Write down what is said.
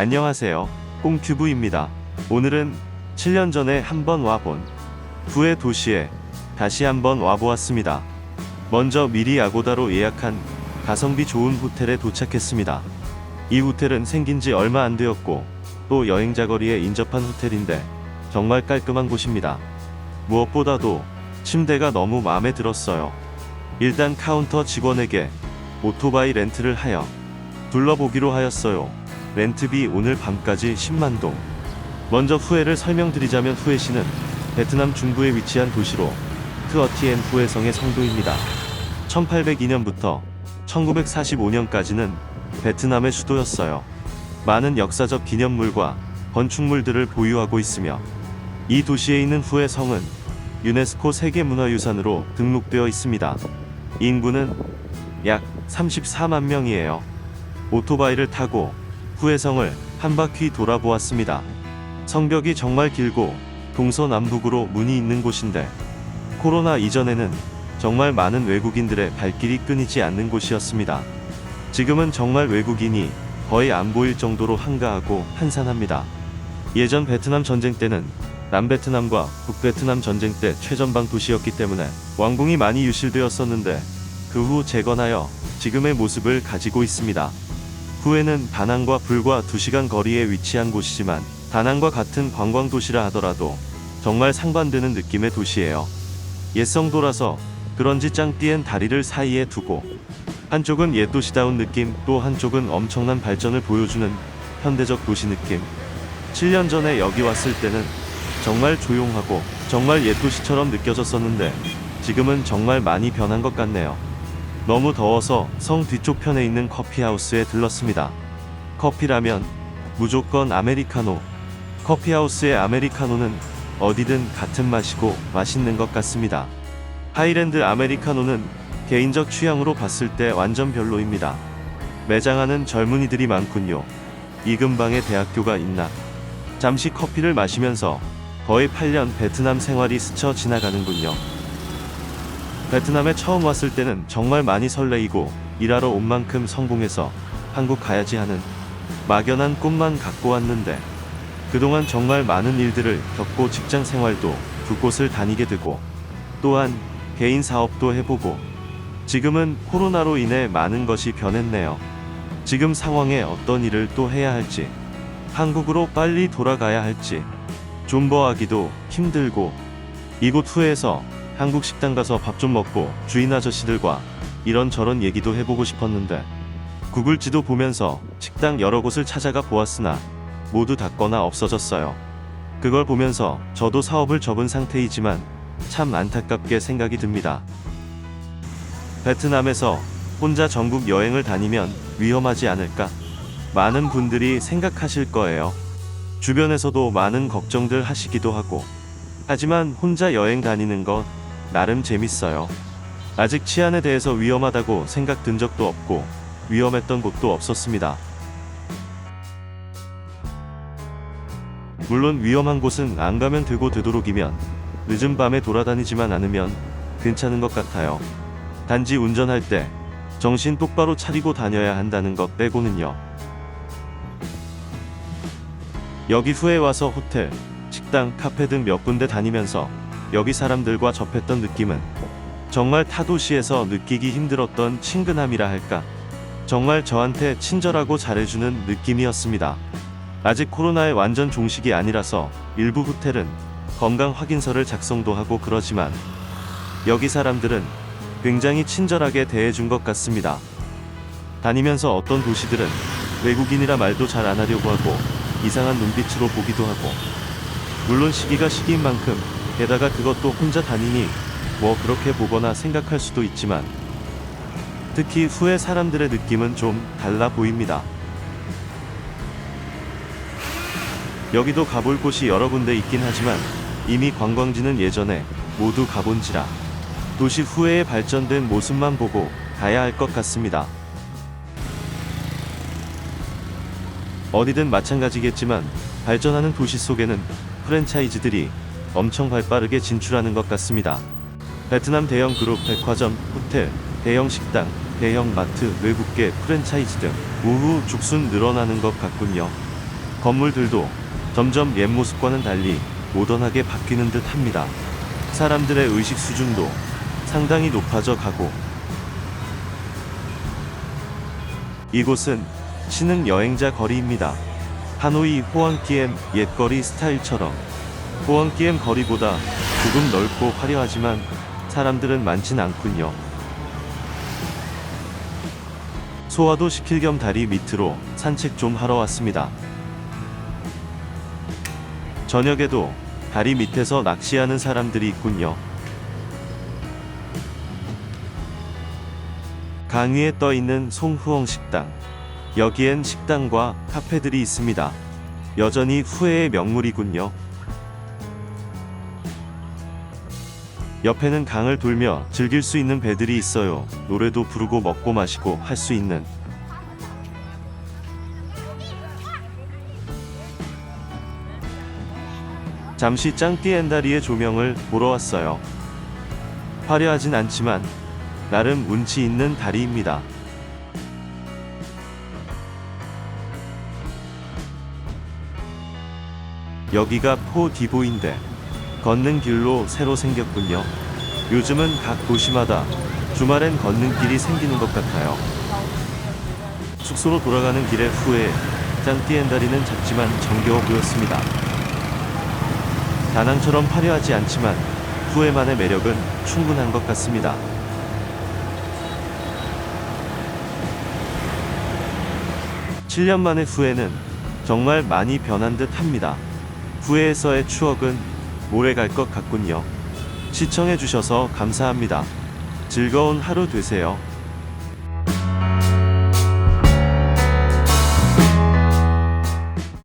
안녕하세요. 꽁튜브입니다. 오늘은 7년 전에 한번 와본 후의 도시에 다시 한번 와보았습니다. 먼저 미리 아고다로 예약한 가성비 좋은 호텔에 도착했습니다. 이 호텔은 생긴 지 얼마 안 되었고 또 여행자 거리에 인접한 호텔인데 정말 깔끔한 곳입니다. 무엇보다도 침대가 너무 마음에 들었어요. 일단 카운터 직원에게 오토바이 렌트를 하여 둘러보기로 하였어요. 렌트비 오늘 밤까지 10만 동. 먼저 후에를 설명드리자면 후에시는 베트남 중부에 위치한 도시로 트어티엔 후에성의 성도입니다. 1802년부터 1945년까지는 베트남의 수도였어요. 많은 역사적 기념물과 건축물들을 보유하고 있으며 이 도시에 있는 후에성은 유네스코 세계문화유산으로 등록되어 있습니다. 인구는 약 34만 명이에요. 오토바이를 타고 후해성을 한 바퀴 돌아보았습니다. 성벽이 정말 길고 동서남북으로 문이 있는 곳인데 코로나 이전에는 정말 많은 외국인들의 발길이 끊이지 않는 곳이었습니다. 지금은 정말 외국인이 거의 안 보일 정도로 한가하고 한산합니다. 예전 베트남 전쟁 때는 남베트남과 북베트남 전쟁 때 최전방 도시였기 때문에 왕궁이 많이 유실되었었는데 그 후 재건하여 지금의 모습을 가지고 있습니다. 후에는 다낭과 불과 2시간 거리에 위치한 곳이지만 다낭과 같은 관광 도시라 하더라도 정말 상반되는 느낌의 도시예요. 옛성도라서 그런지 짱띠엔 다리를 사이에 두고 한쪽은 옛 도시다운 느낌 또 한쪽은 엄청난 발전을 보여주는 현대적 도시 느낌. 7년 전에 여기 왔을 때는 정말 조용하고 정말 옛 도시처럼 느껴졌었는데 지금은 정말 많이 변한 것 같네요. 너무 더워서 성 뒤쪽 편에 있는 커피하우스에 들렀습니다. 커피라면 무조건 아메리카노. 커피하우스의 아메리카노는 어디든 같은 맛이고 맛있는 것 같습니다. 하이랜드 아메리카노는 개인적 취향으로 봤을 때 완전 별로입니다. 매장 안은 젊은이들이 많군요. 이 근방에 대학교가 있나? 잠시 커피를 마시면서 거의 8년 베트남 생활이 스쳐 지나가는군요. 베트남에 처음 왔을 때는 정말 많이 설레이고 일하러 온 만큼 성공해서 한국 가야지 하는 막연한 꿈만 갖고 왔는데 그동안 정말 많은 일들을 겪고 직장 생활도 두 곳을 다니게 되고 또한 개인 사업도 해보고 지금은 코로나로 인해 많은 것이 변했네요. 지금 상황에 어떤 일을 또 해야 할지 한국으로 빨리 돌아가야 할지 존버하기도 힘들고 이곳 후에서 한국 식당 가서 밥 좀 먹고 주인 아저씨들과 이런저런 얘기도 해보고 싶었는데 구글 지도 보면서 식당 여러 곳을 찾아가 보았으나 모두 닫거나 없어졌어요. 그걸 보면서 저도 사업을 접은 상태이지만 참 안타깝게 생각이 듭니다. 베트남에서 혼자 전국 여행을 다니면 위험하지 않을까? 많은 분들이 생각하실 거예요. 주변에서도 많은 걱정들 하시기도 하고. 하지만 혼자 여행 다니는 것 나름 재밌어요. 아직 치안에 대해서 위험하다고 생각 든 적도 없고 위험했던 곳도 없었습니다. 물론 위험한 곳은 안 가면 되고 되도록이면 늦은 밤에 돌아다니지만 않으면 괜찮은 것 같아요. 단지 운전할 때 정신 똑바로 차리고 다녀야 한다는 것 빼고는요. 여기 후에 와서 호텔, 식당, 카페 등 몇 군데 다니면서 여기 사람들과 접했던 느낌은 정말 타도시에서 느끼기 힘들었던 친근함이라 할까. 정말 저한테 친절하고 잘해주는 느낌이었습니다. 아직 코로나의 완전 종식이 아니라서 일부 호텔은 건강 확인서를 작성도 하고 그러지만 여기 사람들은 굉장히 친절하게 대해준 것 같습니다. 다니면서 어떤 도시들은 외국인이라 말도 잘 안 하려고 하고 이상한 눈빛으로 보기도 하고 물론 시기가 시기인 만큼 게다가 그것도 혼자 다니니 뭐 그렇게 보거나 생각할 수도 있지만 특히 후에 사람들의 느낌은 좀 달라 보입니다. 여기도 가볼 곳이 여러 군데 있긴 하지만 이미 관광지는 예전에 모두 가본지라 도시 후에 발전된 모습만 보고 가야 할 것 같습니다. 어디든 마찬가지겠지만 발전하는 도시 속에는 프랜차이즈들이 엄청 발빠르게 진출하는 것 같습니다. 베트남 대형 그룹 백화점, 호텔, 대형 식당, 대형 마트, 외국계 프랜차이즈 등 우후 죽순 늘어나는 것 같군요. 건물들도 점점 옛 모습과는 달리 모던하게 바뀌는 듯 합니다. 사람들의 의식 수준도 상당히 높아져 가고 이곳은 신흥 여행자 거리입니다. 하노이 호안기엠 옛거리 스타일처럼 호안기엠 거리보다 조금 넓고 화려하지만 사람들은 많진 않군요. 소화도 시킬 겸 다리 밑으로 산책 좀 하러 왔습니다. 저녁에도 다리 밑에서 낚시하는 사람들이 있군요. 강 위에 떠 있는 송후엉 식당. 여기엔 식당과 카페들이 있습니다. 여전히 후회의 명물이군요. 옆에는 강을 돌며 즐길 수 있는 배들이 있어요. 노래도 부르고 먹고 마시고 할 수 있는. 잠시 짱띠 엔다리의 조명을 보러 왔어요. 화려하진 않지만 나름 운치 있는 다리입니다. 여기가 포 디보인데 걷는 길로 새로 생겼군요. 요즘은 각 도시마다 주말엔 걷는 길이 생기는 것 같아요. 숙소로 돌아가는 길의 후에 짱띠엔다리는 작지만 정겨워 보였습니다. 다낭처럼 화려하지 않지만 후에만의 매력은 충분한 것 같습니다. 칠 년 만의 후에는 정말 많이 변한 듯 합니다. 후에에서의 추억은 오래 갈 것 같군요. 시청해주셔서 감사합니다. 즐거운 하루 되세요.